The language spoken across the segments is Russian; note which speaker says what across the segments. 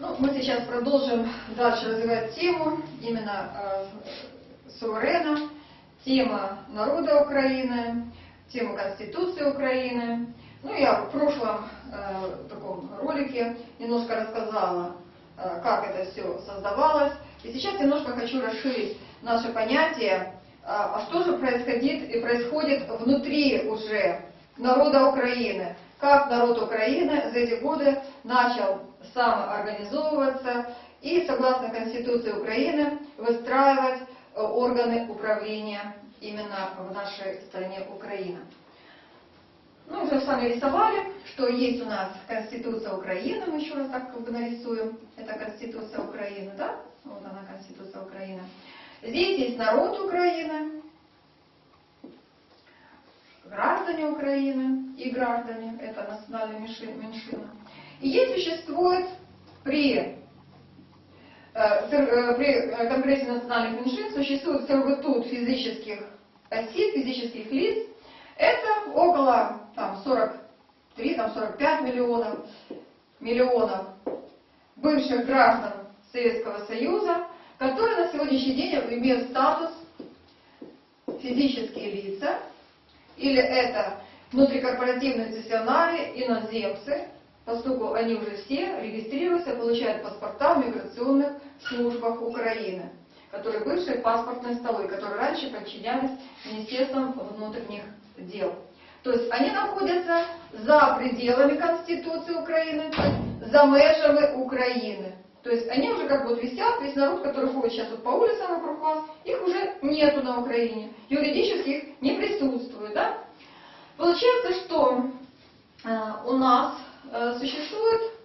Speaker 1: Ну, мы сейчас продолжим дальше развивать тему именно э, суверена, тема народа Украины, тему Конституции Украины. Ну, я в прошлом э, таком ролике немножко рассказала, э, как это все создавалось. И сейчас немножко хочу расширить наше понятие, э, а что же происходит и происходит внутри уже народа Украины. Как народ Украины за эти годы начал самоорганизовываться и, согласно Конституции Украины, выстраивать э, органы управления именно в нашей стране Украина. Ну, уже сами рисовали, что есть у нас Конституция Украины, мы еще раз так как бы нарисуем. Это Конституция Украины, да? Вот она, Конституция Украины. Здесь есть народ Украины, граждане Украины и граждане, это национальная меньшина. И есть существует при, э, э, при Конгрессе национальных меньшин существует сервитут физических осіб, физических лиц, это около там, 43, там, 45 миллионов, миллионов бывших граждан Советского Союза, которые на сегодняшний день имеют статус физические лица, или это внутрикорпоративные стационары, иноземцы, поскольку они уже все регистрируются, получают паспорта в миграционных службах Украины, которые бывшие паспортные столы, которые раньше подчинялись Министерством внутренних дел. То есть они находятся за пределами Конституции Украины, за межами Украины. То есть они уже как бы вот висят, весь народ, который ходит сейчас вот по улицам вокруг вас, их уже нету на Украине. Юридически их не присутствует, да? Получается, что э, у нас существует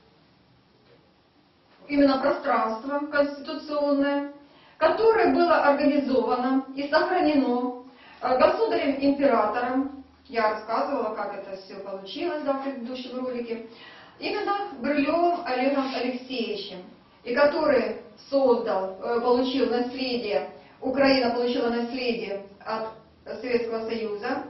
Speaker 1: именно пространство конституционное, которое было организовано и сохранено э, государем-императором. Я рассказывала, как это все получилось да, в предыдущем ролике. Именно Брылевым Олегом Алексеевичем и который создал, э, получил наследие, Украина получила наследие от Советского Союза,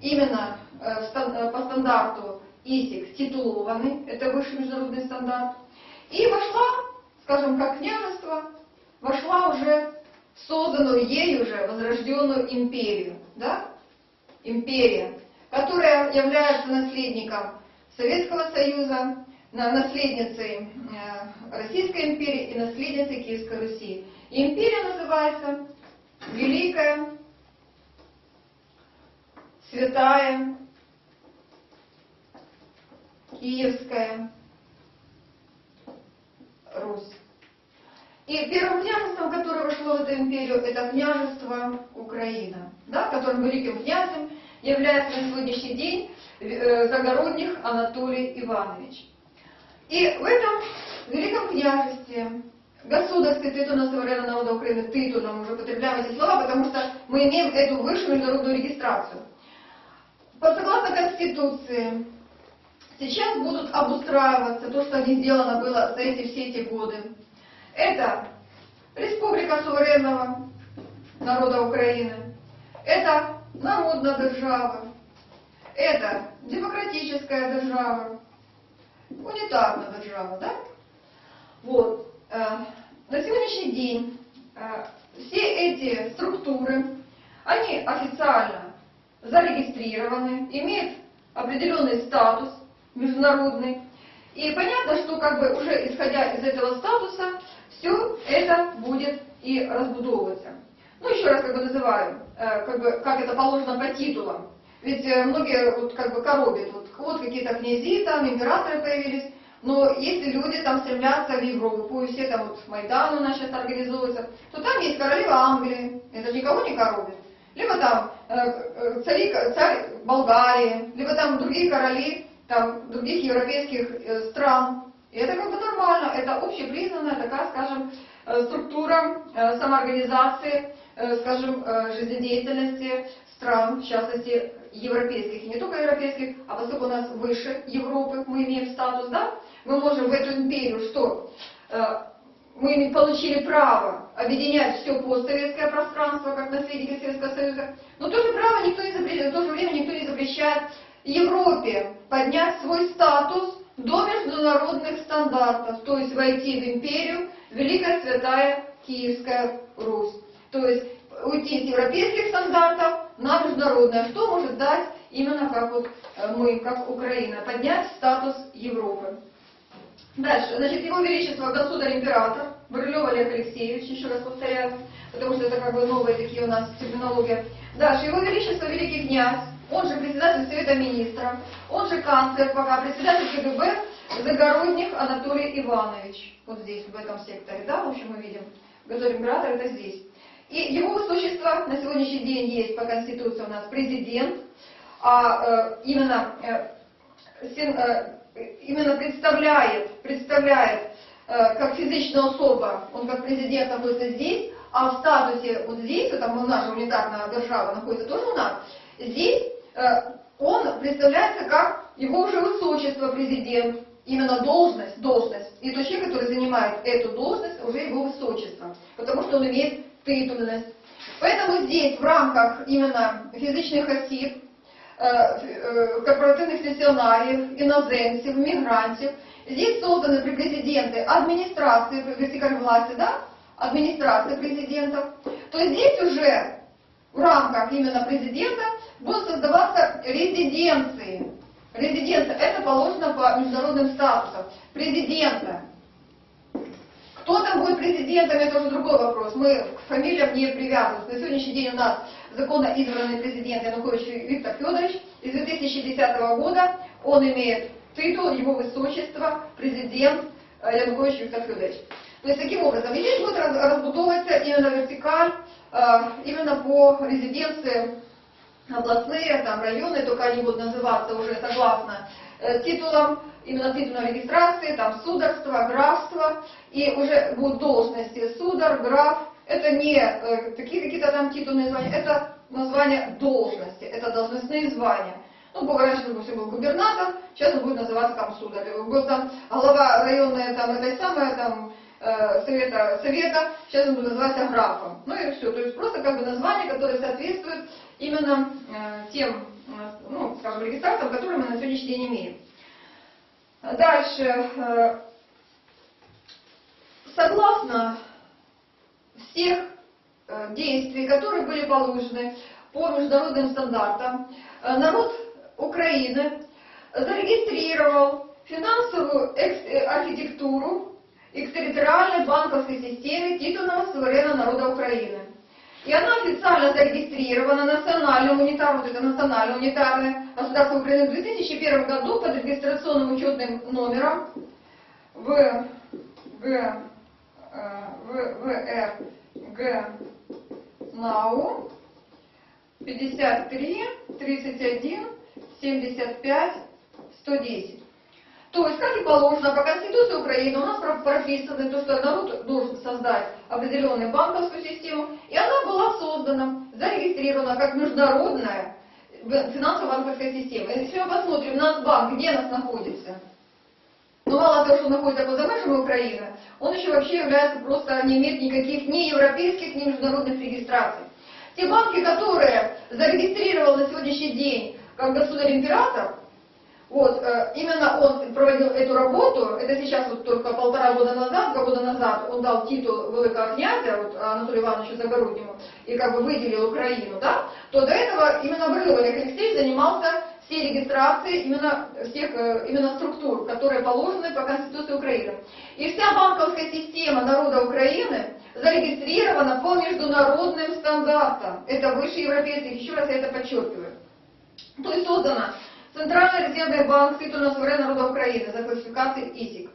Speaker 1: именно э, э, по стандарту ИСИК титулованный, это высший международный стандарт, и вошла, скажем, как княжество, вошла уже в созданную ей уже возрожденную империю, да, империя, которая является наследником Советского Союза, наследницей э, Российской империи и наследницей Киевской Руси. Империя называется Великая, Святая, Киевская Русь. И первым княжеством, которое вошло в эту империю, это княжество Украина, да, которым великим князем является на сегодняшний день э, Загородних Анатолий Иванович. И в этом великом княжестве, государстве титульного суверена народа Украины, титульном уже употребляем эти слова, потому что мы имеем эту высшую международную регистрацию. Согласно Конституции, сейчас будут обустраиваться то, что не сделано было за эти все эти годы. Это Республика суверенного народа Украины, это народная держава, это демократическая держава, унитарная держава, да? Вот. Э, на сегодняшний день э, все эти структуры, они официально зарегистрированы, имеют определенный статус международный. И понятно, что как бы уже исходя из этого статуса, все это будет и разбудовываться. Ну, еще раз как бы называю, э, как, бы, как это положено по титулам. Ведь многие вот как бы коробят, вот вот какие-то князи там, императоры появились. Но если люди там стремятся в Европу, и все там вот Майдан у нас сейчас организуется, то там есть королева Англии, это никого не коробит. Либо там э, э, цари, царь Болгарии, либо там другие короли там, других европейских э, стран. И это как бы нормально, это общепризнанная такая, скажем, структура самоорганизации, скажем, жизнедеятельности стран, в частности, европейских, и не только европейских, а поскольку у нас выше Европы, мы имеем статус, да, мы можем в эту империю что? Э, мы получили право объединять все постсоветское пространство, как наследники Советского Союза, но тоже право никто не запрещает, в то же время никто не запрещает Европе поднять свой статус до международных стандартов, то есть войти в империю Великая Святая Киевская Русь. То есть уйти с европейских стандартов на международное, что может дать именно как вот э, мы, как Украина, поднять статус Европы. Дальше, значит, его величество государь-император Брылев Олег Алексеевич, еще раз повторяю, потому что это как бы новые такие у нас терминология. Дальше, его величество великий князь, он же председатель Совета Министров, он же канцлер пока, председатель КГБ Загородних Анатолий Иванович. Вот здесь, в этом секторе, да, в общем, мы видим. Государь-император это здесь. И его высочество на сегодняшний день есть по Конституции у нас президент, а э, именно, э, сен, э, именно представляет, представляет э, как физичная особа, он как президент находится здесь, а в статусе вот здесь, это наша унитарная держава находится тоже у нас, здесь он представляется как его уже высочество президент, именно должность, должность. И тот человек, который занимает эту должность, уже его высочество, потому что он имеет титульность. Поэтому здесь в рамках именно фізичних осіб, корпоративных миссионариев, иноземцев, мигрантов, здесь созданы при президенты администрации вертикаль власти, да, администрации президентов, то здесь уже в рамках именно президента будут создаваться резиденции. Резиденция, это положено по международным статусам. Президента. Кто там будет президентом, это уже другой вопрос. Мы к фамилиям не привязываемся. На сегодняшний день у нас законно избранный президент Янукович Виктор Федорович. Из 2010 года он имеет титул его высочества президент э, Янукович Виктор Федорович. То есть таким образом, здесь будет разбудовываться именно вертикаль, именно по резиденции областные, там районы, только они будут называться уже согласно э, титулам, именно титульной регистрации, там сударство, графство, и уже будут должности судар, граф. Это не э, такие какие-то там титульные звания, это название должности, это должностные звания. Ну, был раньше, допустим, был губернатор, сейчас он будет называться там сударь. Был там глава районная там этой самой там э, совета, совета, сейчас он будет называться графом. Ну и все. То есть просто как бы название, которое соответствует именно э, тем, э, ну, скажем, регистраторам, которые мы на сегодняшний день имеем. Дальше. Э, согласно всех э, действий, которые были положены по международным стандартам, э, народ Украины зарегистрировал финансовую архитектуру экстерриториальной банковской системы титульного суверена народа Украины. И она официально зарегистрирована национальным унитарным, вот это национальное унитарное государство Украины в 2001 году под регистрационным учетным номером В, В, В, Р, Г, НАУ 53, 31, 75, 110. То есть, как и положено по Конституции Украины, у нас прописано то, что народ должен создать определенную банковскую систему, и она была создана, зарегистрирована как международная финансово-банковская система. Если мы посмотрим, на банк, где нас находится? Ну, мало того, что находится поза межами Украины, он еще вообще является просто, не имеет никаких ни европейских, ни международных регистраций. Те банки, которые зарегистрировал на сегодняшний день как государь-император, вот, э, именно он проводил эту работу, это сейчас вот только полтора года назад, два года назад он дал титул великого князя вот, Анатолию Ивановичу Загороднему и как бы выделил Украину, да, то до этого именно Брылов Олег Алексеевич занимался всей регистрацией именно всех э, именно структур, которые положены по Конституции Украины. И вся банковская система народа Украины зарегистрирована по международным стандартам. Это выше европейских, еще раз я это подчеркиваю. То есть создана Центральный резервный банк титульного суверена народа Украины за классификацией ИСИК.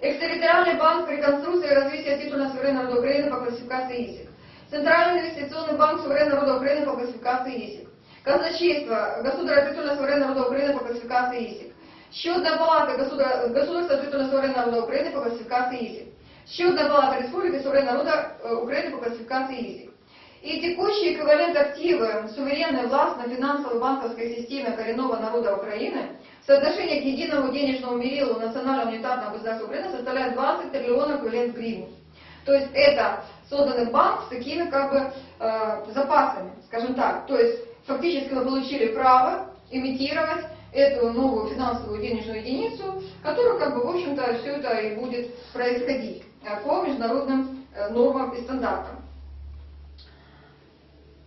Speaker 1: Экстерриториальный банк реконструкции и развития титульного суверена народа Украины по классификации ИСИК. Центральный инвестиционный банк суверена народа Украины по классификации ИСИК. Казначейство государства титульного суверена народа Украины по классификации ИСИК. Счетная палата государства титульного суверена народа Украины по классификации ИСИК. Счетная палата Республики суверена народа э, Украины по классификации ИСИК. И текущий эквивалент активы суверенной властной финансовой банковской системе коренного народа Украины в соотношении к единому денежному мерилу национального унитарного государства Украины составляет 20 триллионов эквивалент гривен. То есть это созданный банк с такими как бы э, запасами, скажем так. То есть фактически мы получили право имитировать эту новую финансовую денежную единицу, которая, как бы, в общем-то, все это и будет происходить э, по международным э, нормам и стандартам.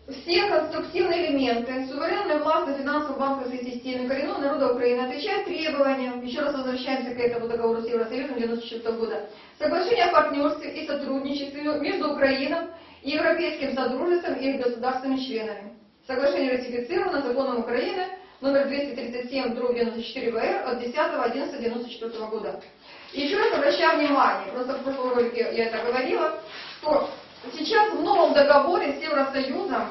Speaker 1: Все конструктивные элементы суверенной власти финансово-банковской системы коренного народа Украины отвечают требованиям, еще раз возвращаемся к этому договору с Евросоюзом 1994 года, соглашение о партнерстве и сотрудничестве между Украиной и Европейским Содружеством и их государствами-членами. Соглашение ратифицировано законом Украины номер 237 дробь 94 ВР от 10.11.94 года. Еще раз обращаю внимание, просто в прошлом ролике я это говорила, что сейчас в новом договоре с Евросоюзом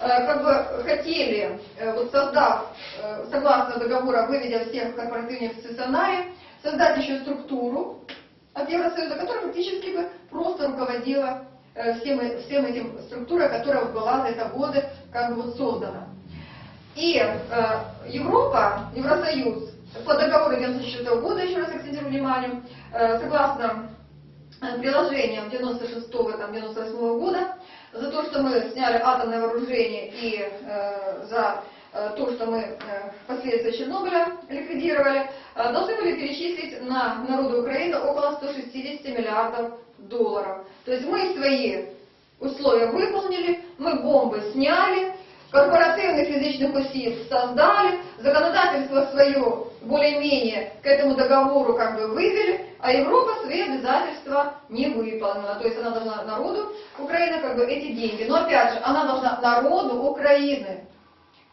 Speaker 1: э, как бы хотели, э, вот создав, э, согласно договора, выведя всех корпоративных сценарий, создать еще структуру от Евросоюза, которая фактически бы просто руководила всем, всем этим структурой, которая была за это годы как бы вот создана. И Европа, Евросоюз, по договору 1994 года, еще раз акцентирую внимание, согласно приложением 96-98 года за то, что мы сняли атомное вооружение и э, за э, то, что мы э, последствия Чернобыля ликвидировали, э, должны были перечислить на народу Украины около 160 миллиардов долларов. То есть мы свои условия выполнили, мы бомбы сняли, корпоративных физичных усилий создали, законодательство свое более-менее к этому договору как бы вывели, а Европа свои обязательства не выполнила. То есть она должна народу Украины как бы эти деньги. Но опять же, она должна народу Украины.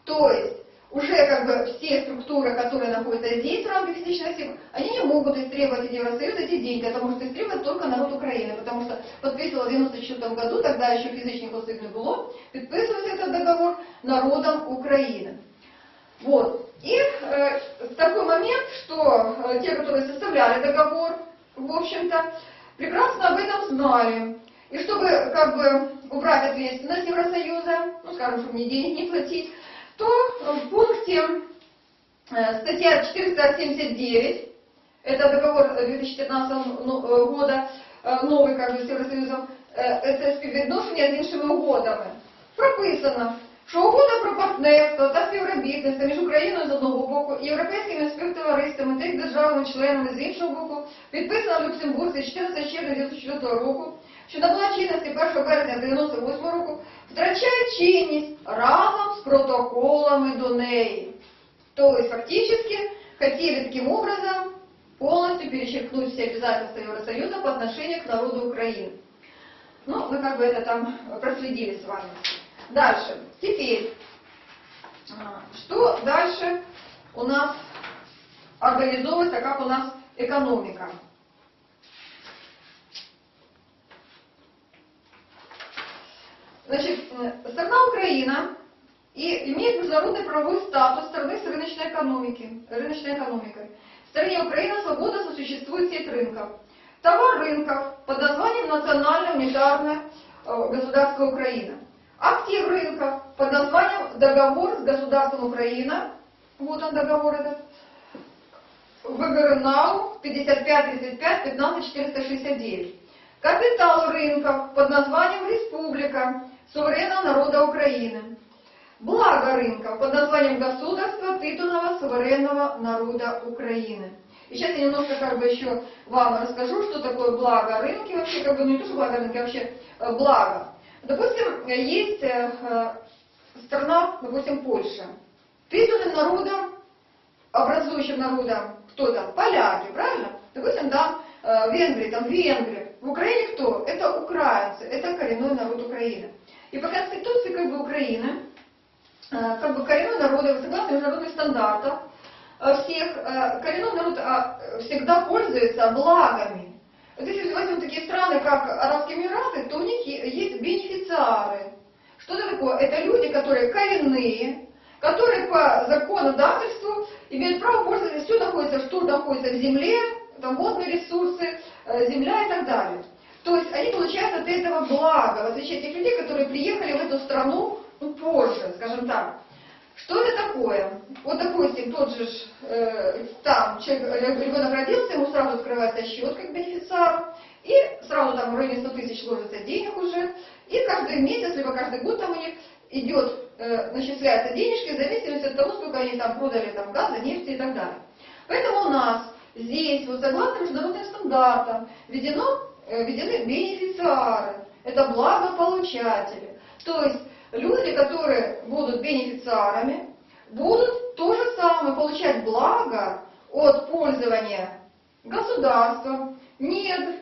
Speaker 1: То есть уже как бы все структуры, которые находятся здесь в рамках сил, они не могут истребовать от Евросоюза эти деньги, потому что истребует только народ Украины, потому что подписывал в 94 году, тогда еще физичных осіб не было, подписывать этот договор народом Украины. Вот. И э, такой момент, что э, те, которые составляли договор, в общем-то, прекрасно об этом знали. И чтобы как бы убрать ответственность Евросоюза, ну, скажем, чтобы мне денег не платить, то в пункте э, статья 479, это договор 2015 ну, э, года, э, новый как бы з Євросоюзом, це співвідношення з іншими угодами. Прописано, що угода про партнерство та співробітництво між Україною з одного боку і європейськими співтовариствами та їх державами-членами з іншого боку, підписана в Люксембурзі 14 червня 2004 року, що набула чинності 1 березня 1998 року, втрачає чинність разом з протоколами до неї. То есть фактически хотели таким образом полностью перечеркнуть все обязательства Евросоюза по отношению к народу Украины. Ну, мы как бы это там проследили с вами. Дальше. Теперь, что дальше у нас организовывается, как у нас экономика. Страна Украина и имеет международный правовой статус страны с рыночной экономики, рыночной экономикой. В стране Украина свобода сосуществует сеть рынков. Товар рынков под названием национальная унитарная государство Украина. Актив рынков под названием договор с государством Украина. Вот он договор этот. ВГРНАУ 5535 15 469. Капитал рынков под названием Республика суверенного народа Украины. Благо рынков под названием государства титульного суверенного народа Украины. И сейчас я немножко как бы еще вам расскажу, что такое благо рынки, вообще как бы ну, не то, что благо рынки, а вообще э, благо. Допустим, есть э, э, страна, допустим, Польша. Титульным народом, образующим народом, кто там? Поляки, правильно? Допустим, да, Венгрии, там венгры. В Украине кто? Это украинцы, это коренной народ Украины. И по Конституции как бы Украины, э, как бы коренной народ, согласно международных стандартов, э, всех, э, коренной народ всегда пользуется благами. Вот если возьмем такие страны, как Арабские Эмираты, то у них есть бенефициары. Что это такое? Это люди, которые коренные, которые по законодательству имеют право пользоваться, все находится, что находится в земле, там водные ресурсы, земля и так далее. То есть они получают от этого благо, в отличие от тех людей, которые приехали в эту страну ну, позже, скажем так. Что это такое? Вот, допустим, тот же э, там человек, ребенок родился, ему сразу открывается счет как бенефициару, и сразу там в районе 100 тысяч ложится денег уже, и каждый месяц, либо каждый год там у них идет э, начисляются денежки в зависимости от того, сколько они там продали там, газа, нефти и так далее. Поэтому у нас здесь, вот согласно международным стандартам, введено, введены бенефициары. Это благополучатели. То есть люди, которые будут бенефициарами, будут то же самое получать благо от пользования государством, недр,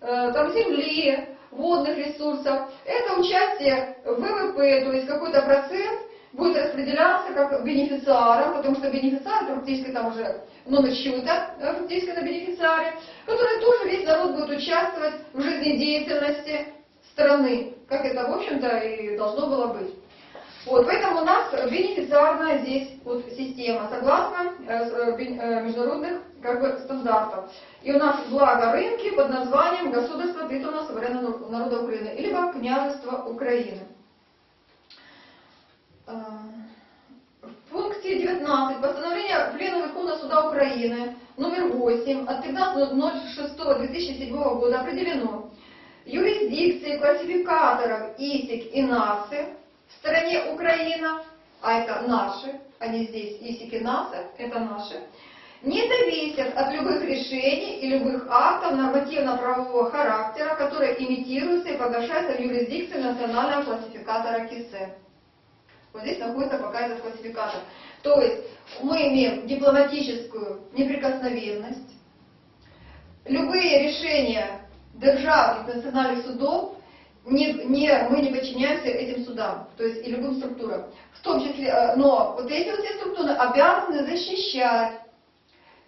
Speaker 1: э, там, земли, водных ресурсов. Это участие в ВВП, то есть какой-то процент будет распределяться как бенефициарам, потому что бенефициар практически там уже номер счета э, фактически на бенефициаре, который тоже весь народ будет участвовать в жизнедеятельности страны, как это, в общем-то, и должно было быть. Вот, поэтому у нас бенефициарная здесь вот система, согласно э, э, э, международных как бы, стандартов. И у нас благо рынки под названием Государство титульного суверенного народа Украины, либо Княжество Украины. В пункте 19 постановления Пленума Верховного Суда Украины номер 8 от 15.06.2007 года определено юрисдикции классификаторов ИСИК и НАСы в стране Украина, а это наши, они здесь ИСИК и НАСА, это наши, не зависят от любых решений и любых актов нормативно-правового характера, которые имитируются и погашаются в юрисдикции национального классификатора КИСЕ. Вот здесь находится пока этот классификатор. То есть мы имеем дипломатическую неприкосновенность. Любые решения державных национальных судов не, не, мы не подчиняемся этим судам, то есть и любым структурам. В том числе, э, но вот эти вот все структуры обязаны защищать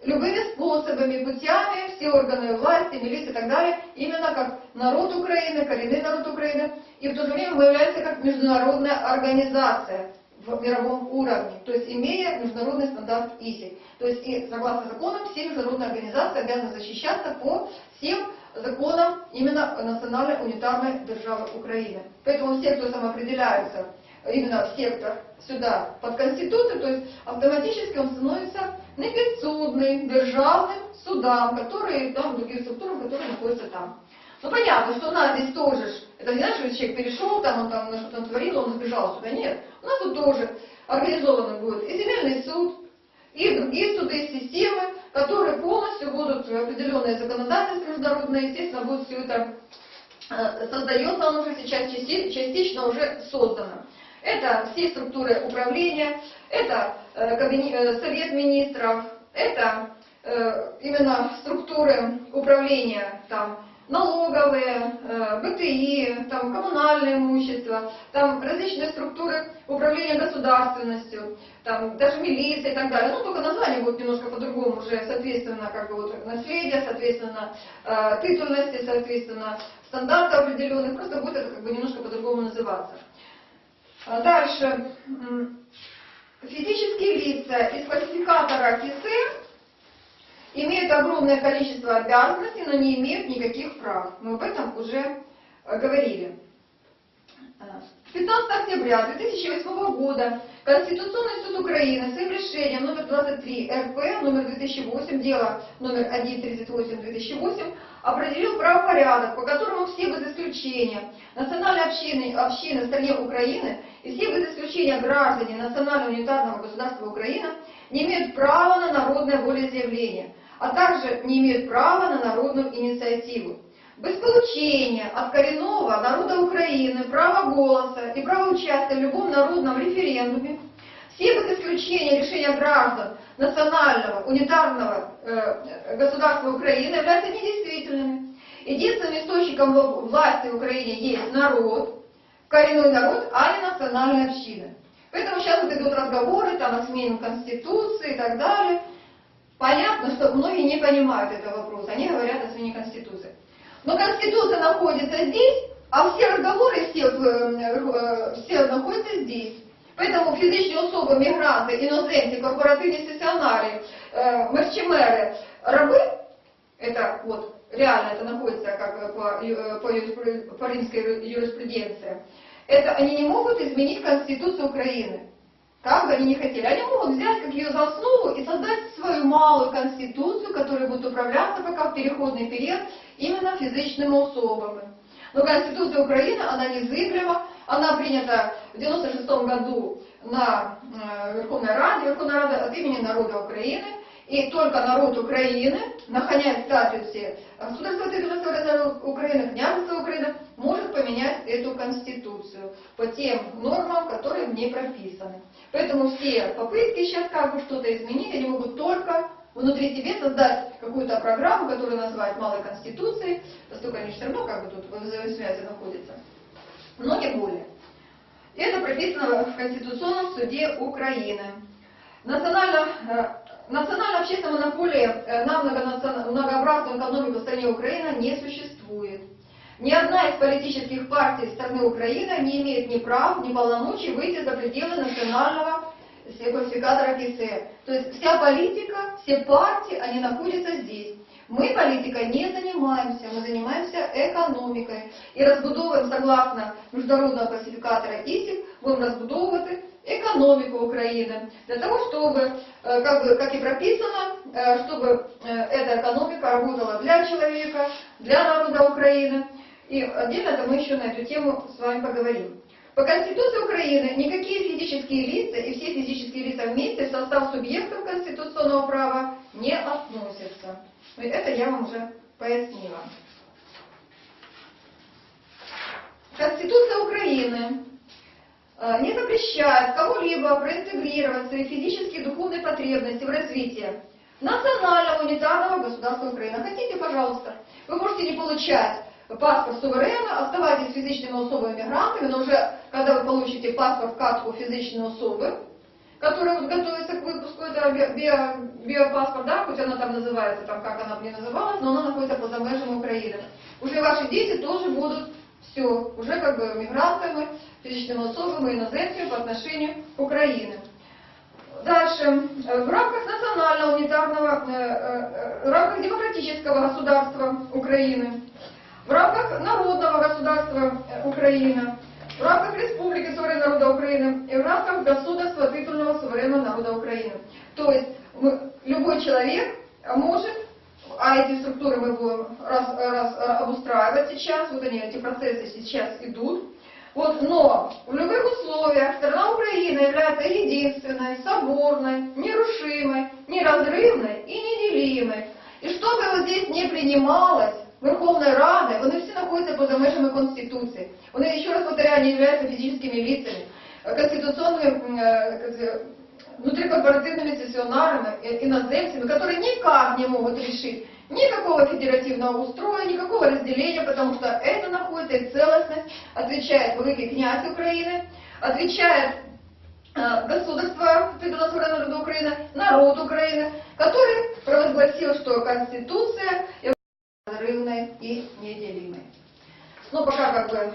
Speaker 1: любыми способами, путями все органы власти, милиции и так далее, именно как народ Украины, коренный народ Украины, и в то же время мы являемся как международная организация в мировом уровне, то есть имея международный стандарт ИСИ. То есть и согласно законам все международные организации обязаны защищаться по всем законам именно национальной унитарной державы Украины. Поэтому все, кто самоопределяются именно в сектор сюда под Конституцию, то есть автоматически он становится непідсудний державным судам, которые там, другим структурам, которые находятся там. Ну понятно, что у нас здесь тоже, это не значит, что человек перешел, там он там что-то творил, он сбежал сюда. Нет, у нас тут тоже организованы будет и земельный суд, и другие суды, системы, которые полностью будут определенные законодательства международные, естественно, будет все это э, создается, оно уже сейчас частично уже создано. Это все структуры управления, это э, э, Совет министров, это именно структуры управления там, налоговые, э, БТИ, там, коммунальное имущество, там различные структуры управления государственностью, там, даже милиция и так далее. Ну, только название будет немножко по-другому уже, соответственно, как бы вот наследие, соответственно, э, титульности, соответственно, стандарты определенных, просто будет это как бы немножко по-другому называться. Дальше. Физические лица из классификатора КИСы имеют огромное количество обязанностей, но не имеют никаких прав. Мы об этом уже э, говорили. 15 октября 2008 года Конституционный суд Украины своим решением номер 23 РП номер 2008, дело номер 138-2008, определил правопорядок, по которому все без исключения национальные общины, общины стране Украины и все без исключения граждане национального унитарного государства Украина не имеют права на народное волеизъявление, а также не имеют права на народную инициативу. Без получения от коренного народа Украины права голоса и права участия в любом народном референдуме, все без исключения решения граждан национального унитарного э, государства Украины являются недействительными. Единственным источником власти в Украине есть народ, коренной народ, а не национальные общины. Поэтому сейчас вот идут разговоры там, о смене Конституции и так далее. Понятно, что многие не понимают этого вопроса, они говорят о смене Конституции. Но Конституция находится здесь, а все разговоры все, э, все находятся здесь. Поэтому фізичні особи, мігранти, іноземці, корпоративні стаціонарі, э, мерчемери, раби, это вот реально это находится как по, э, по, по римской юриспруденции, это они не могут изменить Конституцию Украины. Как бы они ни хотели. Они могут взять как ее за основу и создать свою малую конституцию, которая будет управляться пока в переходный период именно физичными особами. Но Конституция Украины, она незыблема, она принята в 96 году на э, Верховной Раде, Верховная Рада от имени народа Украины, и только народ Украины, находясь в статусе государства суверенного Украины, княжества Украины, может поменять эту Конституцию по тем нормам, которые в ней прописаны. Поэтому все попытки сейчас как бы что-то изменить, они могут только внутри себе создать какую-то программу, которую назвать малой конституцией, поскольку они все равно как бы тут в взаимосвязи находятся, но не более. Это прописано в Конституционном суде Украины. Национально, э, национальная общественная монополия э, на многообразную экономику в стране Украина не существует. Ни одна из политических партий страны Украина не имеет ни прав, ни полномочий выйти за пределы национального классификатора КИСЕ. То есть вся политика, все партии, они находятся здесь. Мы политикой не занимаемся, мы занимаемся экономикой. І розбудовуємо, согласно международного классификатора ИСИК, будем разбудовывать экономику Украины. Для того, чтобы, э, как, бы, как и прописано, э, чтобы э, эта экономика работала для человека, для народа Украины. И отдельно мы еще на эту тему с вами поговорим. По Конституции Украины никакие физические лица и все физические лица вместе в состав субъектов конституционного права не относятся. Это я вам уже пояснила. Конституция Украины э, не запрещает кому-либо проинтегрировать свои физические и духовные потребности в развитие национального унитарного государства Украины. Хотите, пожалуйста. Вы можете не получать паспорт суверена, оставайтесь физичными особами мигрантами, но уже когда вы получите паспорт картку физичной особы, которая вот готовится к выпуску, это би- био, биопаспорт, да, хоть она там называется, там как она мне называлась, но она находится поза межами Украины. Уже ваши дети тоже будут все, уже как бы мигрантами, физичными особами, иноземцами по отношению к Украине. Дальше. Э, В рамках национального унитарного, э, э, в рамках демократического государства Украины, в рамках народного государства Украина, в рамках Республики суверенного народа Украины и в рамках государства титульного суверенного народа Украины. То есть любой человек может, а эти структуры мы будем раз- раз- обустраивать сейчас, вот они, эти процессы сейчас идут, вот, но в любых условиях страна Украина является единственной, соборной, нерушимой, неразрывной и неделимой. И что бы вот здесь не принималось Верховной Радой, вони всі знаходяться поза межами Конституции. Вони, еще раз повторяю, не являются физическими лицами, конституционными, внутрикорпоративными сессионарами, иноземцами, которые никак не могут решить никакого федеративного устроя, никакого разделения, потому что это находится и целостность, отвечает Великий князь Украины, отвечает государство Федерального народа Украины, народ Украины, который провозгласил, что Конституция разрывной и неделимой. Но пока как бы э,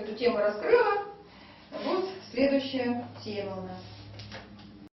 Speaker 1: эту тему раскрыла, вот следующая тема у нас.